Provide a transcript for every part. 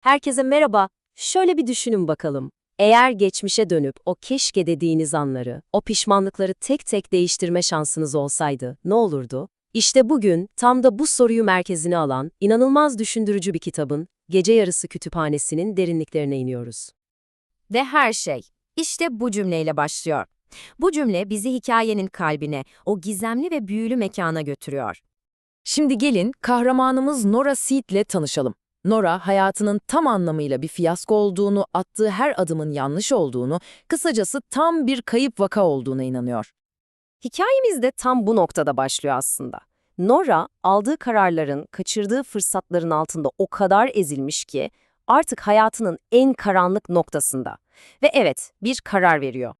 Herkese merhaba. Şöyle bir düşünün bakalım. Eğer geçmişe dönüp o keşke dediğiniz anları, o pişmanlıkları tek tek değiştirme şansınız olsaydı ne olurdu? İşte bugün tam da bu soruyu merkezine alan, inanılmaz düşündürücü bir kitabın Gece Yarısı Kütüphanesi'nin derinliklerine iniyoruz. Ve her şey işte bu cümleyle başlıyor. Bu cümle bizi hikayenin kalbine, o gizemli ve büyülü mekana götürüyor. Şimdi gelin kahramanımız Nora Seed'le tanışalım. Nora, hayatının tam anlamıyla bir fiyasko olduğunu, attığı her adımın yanlış olduğunu, kısacası tam bir kayıp vaka olduğuna inanıyor. Hikayemiz de tam bu noktada başlıyor aslında. Nora, aldığı kararların, kaçırdığı fırsatların altında o kadar ezilmiş ki artık hayatının en karanlık noktasında. Ve evet, bir karar veriyor.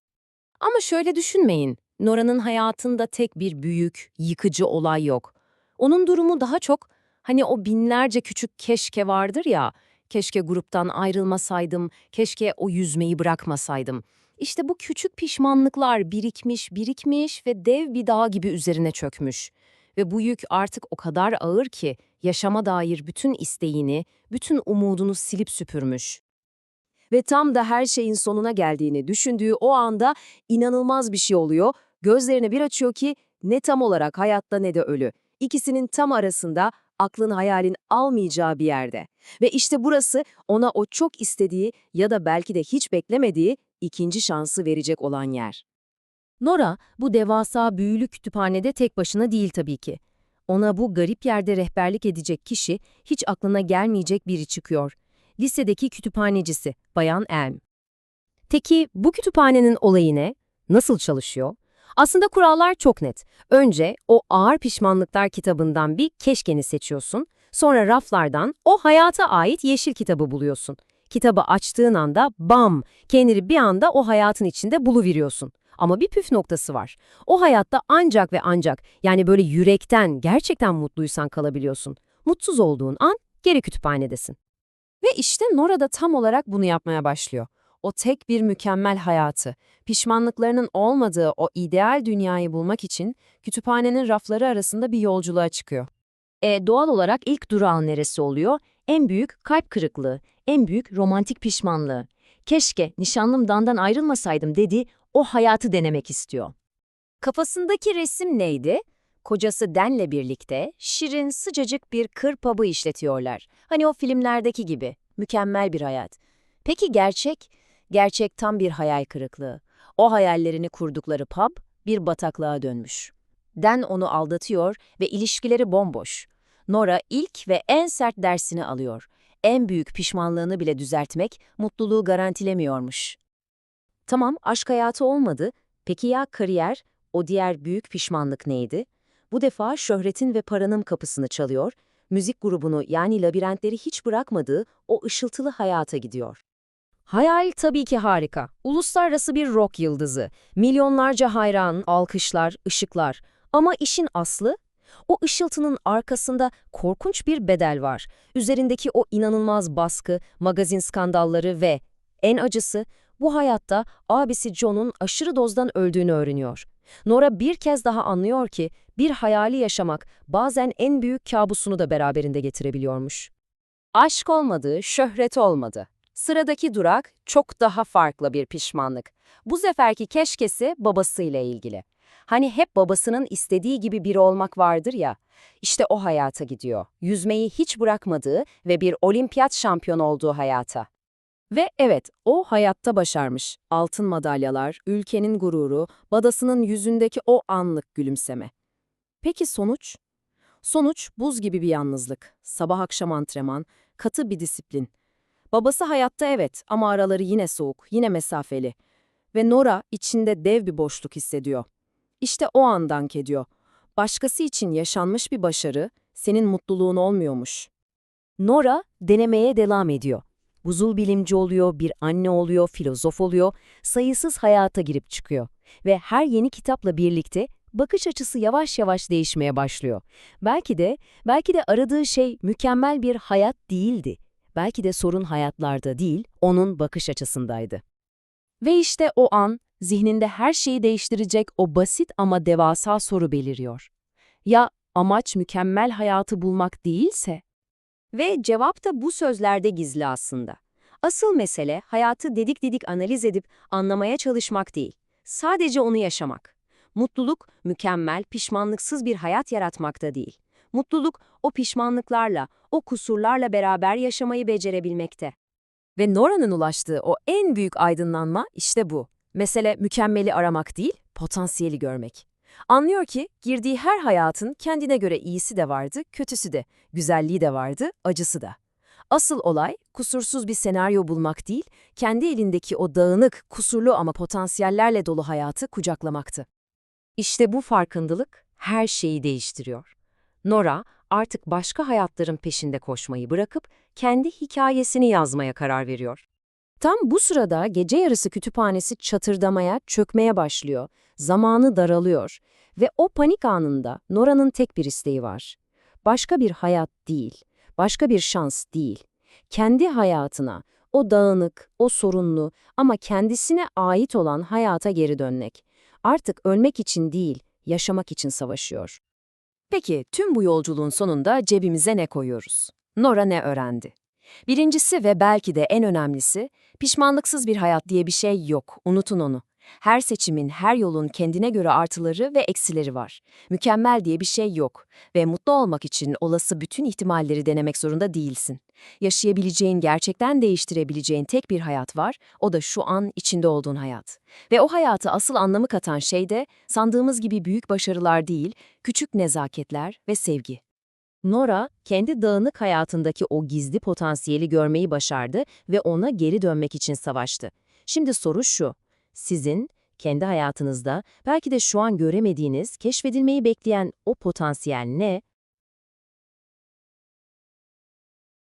Ama şöyle düşünmeyin, Nora'nın hayatında tek bir büyük, yıkıcı olay yok. Onun durumu daha çok, hani o binlerce küçük keşke vardır ya, keşke gruptan ayrılmasaydım, keşke o yüzmeyi bırakmasaydım. İşte bu küçük pişmanlıklar birikmiş, birikmiş ve dev bir dağ gibi üzerine çökmüş. Ve bu yük artık o kadar ağır ki yaşama dair bütün isteğini, bütün umudunu silip süpürmüş. Ve tam da her şeyin sonuna geldiğini düşündüğü o anda inanılmaz bir şey oluyor. Gözlerini bir açıyor ki ne tam olarak hayatta ne de ölü. İkisinin tam arasında aklın hayalin almayacağı bir yerde. Ve işte burası ona o çok istediği ya da belki de hiç beklemediği ikinci şansı verecek olan yer. Nora bu devasa büyülü kütüphanede tek başına değil tabii ki. Ona bu garip yerde rehberlik edecek kişi hiç aklına gelmeyecek biri çıkıyor. Lisedeki kütüphanecisi Bayan Elm. Peki bu kütüphanenin olayı ne? Nasıl çalışıyor? Aslında kurallar çok net. Önce o Ağır Pişmanlıklar kitabından bir keşkeni seçiyorsun. Sonra raflardan o hayata ait yeşil kitabı buluyorsun. Kitabı açtığın anda bam, kendini bir anda o hayatın içinde buluveriyorsun. Ama bir püf noktası var. O hayatta ancak ve ancak yani böyle yürekten, gerçekten mutluysan kalabiliyorsun. Mutsuz olduğun an geri kütüphanedesin. Ve işte Nora da tam olarak bunu yapmaya başlıyor. O tek bir mükemmel hayatı, pişmanlıklarının olmadığı o ideal dünyayı bulmak için kütüphanenin rafları arasında bir yolculuğa çıkıyor. E, doğal olarak ilk durağın neresi oluyor? En büyük kalp kırıklığı, en büyük romantik pişmanlığı. Keşke nişanlımdan ayrılmasaydım dedi, o hayatı denemek istiyor. Kafasındaki resim neydi? Kocası Den'le birlikte şirin sıcacık bir kır pub'ı işletiyorlar. Hani o filmlerdeki gibi. Mükemmel bir hayat. Peki gerçek? Gerçek tam bir hayal kırıklığı. O hayallerini kurdukları pub bir bataklığa dönmüş. Den onu aldatıyor ve ilişkileri bomboş. Nora ilk ve en sert dersini alıyor. En büyük pişmanlığını bile düzeltmek mutluluğu garantilemiyormuş. Tamam, aşk hayatı olmadı. Peki ya kariyer? O diğer büyük pişmanlık neydi? Bu defa şöhretin ve paranın kapısını çalıyor, müzik grubunu yani labirentleri hiç bırakmadığı o ışıltılı hayata gidiyor. Hayal tabii ki harika. Uluslararası bir rock yıldızı. Milyonlarca hayran, alkışlar, ışıklar. Ama işin aslı? O ışıltının arkasında korkunç bir bedel var. Üzerindeki o inanılmaz baskı, magazin skandalları ve en acısı bu hayatta abisi John'un aşırı dozdan öldüğünü öğreniyor. Nora bir kez daha anlıyor ki bir hayali yaşamak bazen en büyük kabusunu da beraberinde getirebiliyormuş. Aşk olmadı, şöhret olmadı. Sıradaki durak çok daha farklı bir pişmanlık. Bu seferki keşkesi babasıyla ilgili. Hani hep babasının istediği gibi biri olmak vardır ya. İşte o hayata gidiyor. Yüzmeyi hiç bırakmadığı ve bir olimpiyat şampiyonu olduğu hayata. Ve evet, o hayatta başarmış. Altın madalyalar, ülkenin gururu, babasının yüzündeki o anlık gülümseme. Peki sonuç? Sonuç buz gibi bir yalnızlık, sabah akşam antrenman, katı bir disiplin. Babası hayatta evet ama araları yine soğuk, yine mesafeli. Ve Nora içinde dev bir boşluk hissediyor. İşte o an dank ediyor. Başkası için yaşanmış bir başarı, senin mutluluğun olmuyormuş. Nora denemeye devam ediyor. Buzul bilimci oluyor, bir anne oluyor, filozof oluyor, sayısız hayata girip çıkıyor. Ve her yeni kitapla birlikte bakış açısı yavaş yavaş değişmeye başlıyor. Belki de, belki de aradığı şey mükemmel bir hayat değildi. Belki de sorun hayatlarda değil, onun bakış açısındaydı. Ve işte o an, zihninde her şeyi değiştirecek o basit ama devasa soru beliriyor. Ya amaç mükemmel hayatı bulmak değilse? Ve cevap da bu sözlerde gizli aslında. Asıl mesele hayatı dedik dedik analiz edip anlamaya çalışmak değil. Sadece onu yaşamak. Mutluluk, mükemmel, pişmanlıksız bir hayat yaratmakta değil. Mutluluk, o pişmanlıklarla, o kusurlarla beraber yaşamayı becerebilmekte. Ve Nora'nın ulaştığı o en büyük aydınlanma işte bu. Mesele mükemmeli aramak değil, potansiyeli görmek. Anlıyor ki girdiği her hayatın kendine göre iyisi de vardı, kötüsü de, güzelliği de vardı, acısı da. Asıl olay kusursuz bir senaryo bulmak değil, kendi elindeki o dağınık, kusurlu ama potansiyellerle dolu hayatı kucaklamaktı. İşte bu farkındalık her şeyi değiştiriyor. Nora artık başka hayatların peşinde koşmayı bırakıp kendi hikayesini yazmaya karar veriyor. Tam bu sırada gece yarısı kütüphanesi çatırdamaya, çökmeye başlıyor. Zamanı daralıyor ve o panik anında Nora'nın tek bir isteği var. Başka bir hayat değil, başka bir şans değil. Kendi hayatına, o dağınık, o sorunlu ama kendisine ait olan hayata geri dönmek. Artık ölmek için değil, yaşamak için savaşıyor. Peki tüm bu yolculuğun sonunda cebimize ne koyuyoruz? Nora ne öğrendi? Birincisi ve belki de en önemlisi, pişmanlıksız bir hayat diye bir şey yok, unutun onu. Her seçimin, her yolun kendine göre artıları ve eksileri var. Mükemmel diye bir şey yok ve mutlu olmak için olası bütün ihtimalleri denemek zorunda değilsin. Yaşayabileceğin, gerçekten değiştirebileceğin tek bir hayat var, o da şu an içinde olduğun hayat. Ve o hayatı asıl anlamı katan şey de sandığımız gibi büyük başarılar değil, küçük nezaketler ve sevgi. Nora, kendi dağınık hayatındaki o gizli potansiyeli görmeyi başardı ve ona geri dönmek için savaştı. Şimdi soru şu, sizin, kendi hayatınızda belki de şu an göremediğiniz, keşfedilmeyi bekleyen o potansiyel ne?